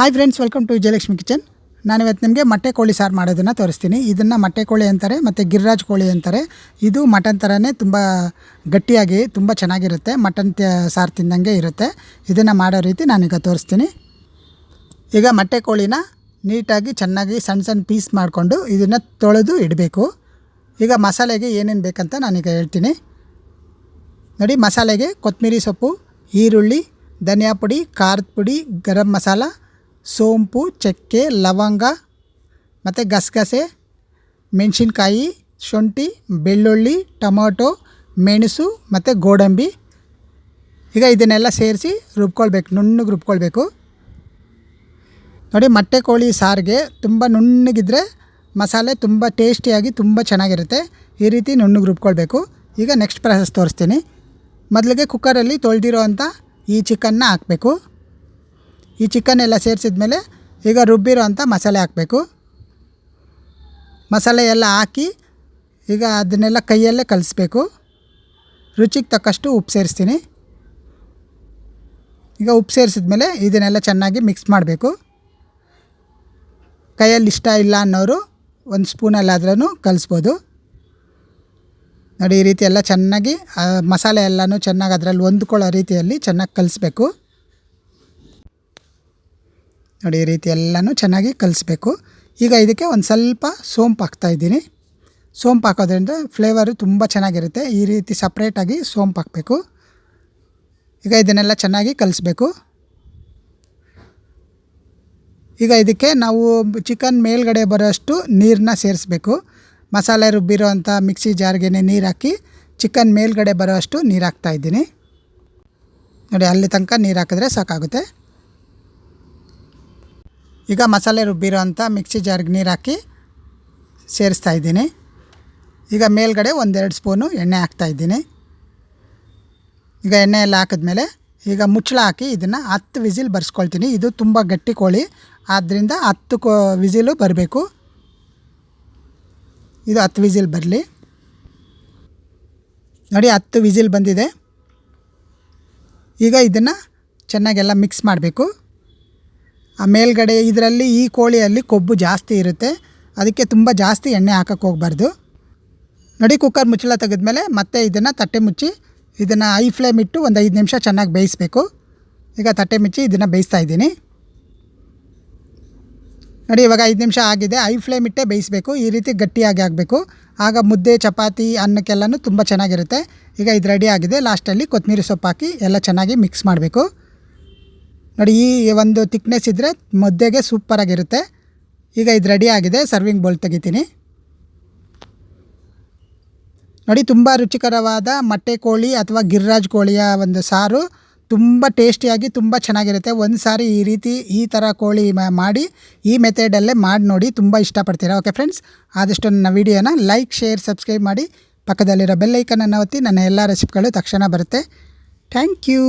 Hi friends welcome to Vijayalakshmi kitchen ನಾನು ಇವತ್ತು ನಿಮಗೆ ಮೊಟ್ಟೆ ಕೋಳಿ ಸಾರು ಮಾಡೋದನ್ನು ತೋರಿಸ್ತೀನಿ. ಇದನ್ನು ಮೊಟ್ಟೆ ಕೋಳಿ ಅಂತಾರೆ, ಮತ್ತು ಗಿರಿರಾಜ್ ಕೋಳಿ ಅಂತಾರೆ. ಇದು ಮಟನ್ ಥರನೇ ತುಂಬ ಗಟ್ಟಿಯಾಗಿ, ತುಂಬ ಚೆನ್ನಾಗಿರುತ್ತೆ. ಮಟನ್ ಸಾರು ತಿಂದಂಗೆ ಇರುತ್ತೆ. ಇದನ್ನು ಮಾಡೋ ರೀತಿ ನಾನೀಗ ತೋರಿಸ್ತೀನಿ. ಈಗ ಮೊಟ್ಟೆ ಕೋಳಿನ ನೀಟಾಗಿ, ಚೆನ್ನಾಗಿ ಸಣ್ಣ ಸಣ್ಣ ಪೀಸ್ ಮಾಡಿಕೊಂಡು ಇದನ್ನು ತೊಳೆದು ಇಡಬೇಕು. ಈಗ ಮಸಾಲೆಗೆ ಏನೇನು ಬೇಕಂತ ನಾನೀಗ ಹೇಳ್ತೀನಿ. ನೋಡಿ, ಮಸಾಲೆಗೆ ಕೊತ್ತಂಬರಿ ಸೊಪ್ಪು, ಈರುಳ್ಳಿ, ಧನಿಯಾ ಪುಡಿ, ಖಾರದ ಪುಡಿ, ಗರಂ ಮಸಾಲ ಸೋಂಪು, ಚಕ್ಕೆ, ಲವಂಗ, ಮತ್ತು ಗಸಗಸೆ, ಮೆಣಸಿನ್ಕಾಯಿ, ಶುಂಠಿ, ಬೆಳ್ಳುಳ್ಳಿ, ಟೊಮೊಟೊ, ಮೆಣಸು, ಮತ್ತು ಗೋಡಂಬಿ. ಈಗ ಇದನ್ನೆಲ್ಲ ಸೇರಿಸಿ ರುಬ್ಕೊಳ್ಬೇಕು, ನುಣ್ಣಗೆ ರುಬ್ಕೊಳ್ಬೇಕು. ನೋಡಿ, ಮೊಟ್ಟೆ ಕೋಳಿ ಸಾರಿಗೆ ತುಂಬ ನುಣ್ಣಗಿದ್ರೆ ಮಸಾಲೆ ತುಂಬ ಟೇಸ್ಟಿಯಾಗಿ ತುಂಬ ಚೆನ್ನಾಗಿರುತ್ತೆ. ಈ ರೀತಿ ನುಣ್ಣಗೆ ರುಬ್ಕೊಳ್ಬೇಕು. ಈಗ ನೆಕ್ಸ್ಟ್ ಪ್ರಾಸೆಸ್ ತೋರಿಸ್ತೀನಿ. ಮೊದಲಿಗೆ ಕುಕ್ಕರಲ್ಲಿ ತೊಳೆದಿರೋ ಅಂಥ ಈ ಚಿಕನ್ನ ಹಾಕಬೇಕು. ಈ ಚಿಕನ್ ಎಲ್ಲ ಸೇರಿಸಿದ್ಮೇಲೆ ಈಗ ರುಬ್ಬಿರೋ ಅಂಥ ಮಸಾಲೆ ಹಾಕಬೇಕು. ಮಸಾಲೆ ಎಲ್ಲ ಹಾಕಿ ಈಗ ಅದನ್ನೆಲ್ಲ ಕೈಯಲ್ಲೇ ಕಲಿಸ್ಬೇಕು. ರುಚಿಗೆ ತಕ್ಕಷ್ಟು ಉಪ್ಪು ಸೇರಿಸ್ತೀನಿ. ಈಗ ಉಪ್ಪು ಸೇರಿಸಿದ ಮೇಲೆ ಇದನ್ನೆಲ್ಲ ಚೆನ್ನಾಗಿ ಮಿಕ್ಸ್ ಮಾಡಬೇಕು. ಕೈಯಲ್ಲಿ ಇಷ್ಟ ಇಲ್ಲ ಅನ್ನೋರು ಒಂದು ಸ್ಪೂನಲ್ಲಾದ್ರೂ ಕಲಿಸ್ಬೋದು. ನೋಡಿ ಈ ರೀತಿ ಎಲ್ಲ ಚೆನ್ನಾಗಿ ಮಸಾಲೆ ಎಲ್ಲನೂ ಚೆನ್ನಾಗಿ ಅದರಲ್ಲಿ ಹೊಂದ್ಕೊಳ್ಳೋ ರೀತಿಯಲ್ಲಿ ಚೆನ್ನಾಗಿ ಕಲಿಸ್ಬೇಕು. ನೋಡಿ, ಈ ರೀತಿ ಎಲ್ಲನೂ ಚೆನ್ನಾಗಿ ಕಲಿಸ್ಬೇಕು. ಈಗ ಇದಕ್ಕೆ ಒಂದು ಸ್ವಲ್ಪ ಸೋಂಪು ಹಾಕ್ತಾಯಿದ್ದೀನಿ ಸೋಂಪು ಹಾಕೋದ್ರಿಂದ ಫ್ಲೇವರು ತುಂಬ ಚೆನ್ನಾಗಿರುತ್ತೆ. ಈ ರೀತಿ ಸಪ್ರೇಟಾಗಿ ಸೋಂಪು ಹಾಕಬೇಕು. ಈಗ ಇದನ್ನೆಲ್ಲ ಚೆನ್ನಾಗಿ ಕಲಿಸ್ಬೇಕು. ಈಗ ಇದಕ್ಕೆ ನಾವು ಚಿಕನ್ ಮೇಲ್ಗಡೆ ಬರೋಷ್ಟು ನೀರನ್ನ ಸೇರಿಸ್ಬೇಕು. ಮಸಾಲೆ ರುಬ್ಬಿರೋ ಅಂಥ ಮಿಕ್ಸಿ ಜಾರ್ಗೆ ನೀರು ಹಾಕಿ ಚಿಕನ್ ಮೇಲ್ಗಡೆ ಬರೋಷ್ಟು ನೀರು ಹಾಕ್ತಾಯಿದ್ದೀನಿ ನೋಡಿ, ಅಲ್ಲಿ ತನಕ ನೀರು ಹಾಕಿದ್ರೆ ಸಾಕಾಗುತ್ತೆ. ಈಗ ಮಸಾಲೆ ರುಬ್ಬಿರೋ ಅಂಥ ಮಿಕ್ಸಿ ಜಾರ್ಗೆ ನೀರು ಹಾಕಿ ಸೇರಿಸ್ತಾ ಇದ್ದೀನಿ. ಈಗ ಮೇಲ್ಗಡೆ ಒಂದೆರಡು ಸ್ಪೂನು ಎಣ್ಣೆ ಹಾಕ್ತಾ ಇದ್ದೀನಿ. ಈಗ ಎಣ್ಣೆ ಎಲ್ಲ ಹಾಕಿದ್ಮೇಲೆ ಈಗ ಮುಚ್ಚಳ ಹಾಕಿ ಇದನ್ನು ಹತ್ತು ವಿಸಿಲ್ ಬರ್ಸ್ಕೊಳ್ತೀನಿ. ಇದು ತುಂಬ ಗಟ್ಟಿ ಕೋಳಿ. ಆದ್ದರಿಂದ ಹತ್ತು ಕೋ ವಿಸಿಲು ಬರಬೇಕು. ಇದು ಹತ್ತು ವಿಸಿಲ್ ಬರಲಿ. ನೋಡಿ ಹತ್ತು ವಿಸಿಲ್ ಬಂದಿದೆ. ಈಗ ಇದನ್ನು ಚೆನ್ನಾಗೆಲ್ಲ ಮಿಕ್ಸ್ ಮಾಡಬೇಕು. ಮೇಲ್ಗಡೆ ಇದರಲ್ಲಿ ಈ ಕೋಳಿಯಲ್ಲಿ ಕೊಬ್ಬು ಜಾಸ್ತಿ ಇರುತ್ತೆ. ಅದಕ್ಕೆ ತುಂಬ ಜಾಸ್ತಿ ಎಣ್ಣೆ ಹಾಕಕ್ಕೆ ಹೋಗ್ಬಾರ್ದು. ನೋಡಿ ಕುಕ್ಕರ್ ಮುಚ್ಚಳ ತೆಗೆದ್ಮೇಲೆ ಮತ್ತೆ ಇದನ್ನು ತಟ್ಟೆ ಮುಚ್ಚಿ ಇದನ್ನು ಐ ಫ್ಲೇಮ್ ಇಟ್ಟು ಒಂದು ಐದು ನಿಮಿಷ ಚೆನ್ನಾಗಿ ಬೇಯಿಸಬೇಕು. ಈಗ ತಟ್ಟೆ ಮುಚ್ಚಿ ಇದನ್ನು ಬೇಯಿಸ್ತಾ ಇದ್ದೀನಿ. ನೋಡಿ ಇವಾಗ ಐದು ನಿಮಿಷ ಆಗಿದೆ. ಐ ಫ್ಲೇಮ್ ಇಟ್ಟೇ ಬೇಯಿಸಬೇಕು. ಈ ರೀತಿ ಗಟ್ಟಿಯಾಗಿ ಆಗಬೇಕು ಆಗ ಮುದ್ದೆ, ಚಪಾತಿ, ಅನ್ನಕ್ಕೆಲ್ಲನೂ ತುಂಬ ಚೆನ್ನಾಗಿರುತ್ತೆ. ಈಗ ಇದು ರೆಡಿ ಆಗಿದೆ. ಲಾಸ್ಟಲ್ಲಿ ಕೊತ್ತಂಬರಿ ಸೊಪ್ಪು ಹಾಕಿ ಎಲ್ಲ ಚೆನ್ನಾಗಿ ಮಿಕ್ಸ್ ಮಾಡಬೇಕು. ನೋಡಿ, ಈ ಒಂದು ತಿಕ್ನೆಸ್ ಇದ್ದರೆ ಮುದ್ದೆಗೆ ಸೂಪರಾಗಿರುತ್ತೆ ಈಗ ಇದು ರೆಡಿ ಆಗಿದೆ ಸರ್ವಿಂಗ್ ಬೌಲ್ ತೆಗಿತೀನಿ. ನೋಡಿ, ತುಂಬ ರುಚಿಕರವಾದ ಮೊಟ್ಟೆ ಕೋಳಿ ಅಥವಾ ಗಿರಿರಾಜ್ ಕೋಳಿಯ ಒಂದು ಸಾರು. ತುಂಬ ಟೇಸ್ಟಿಯಾಗಿ ತುಂಬ ಚೆನ್ನಾಗಿರುತ್ತೆ. ಒಂದು ಸಾರಿ ಈ ರೀತಿ ಈ ಥರ ಕೋಳಿ ಮಾಡಿ ಈ ಮೆಥಡಲ್ಲೇ ಮಾಡಿ ನೋಡಿ, ತುಂಬ ಇಷ್ಟಪಡ್ತೀರಾ. ಓಕೆ ಫ್ರೆಂಡ್ಸ್ ಆದಷ್ಟು ನನ್ನ ವೀಡಿಯೋನ ಲೈಕ್ ಶೇರ್ ಸಬ್ಸ್ಕ್ರೈಬ್ ಮಾಡಿ ಪಕ್ಕದಲ್ಲಿರೋ ಬೆಲ್ಲೈಕನನ್ನು ಒತ್ತಿ, ನನ್ನ ಎಲ್ಲ ರೆಸಿಪಿಗಳು ತಕ್ಷಣ ಬರುತ್ತೆ. Thank you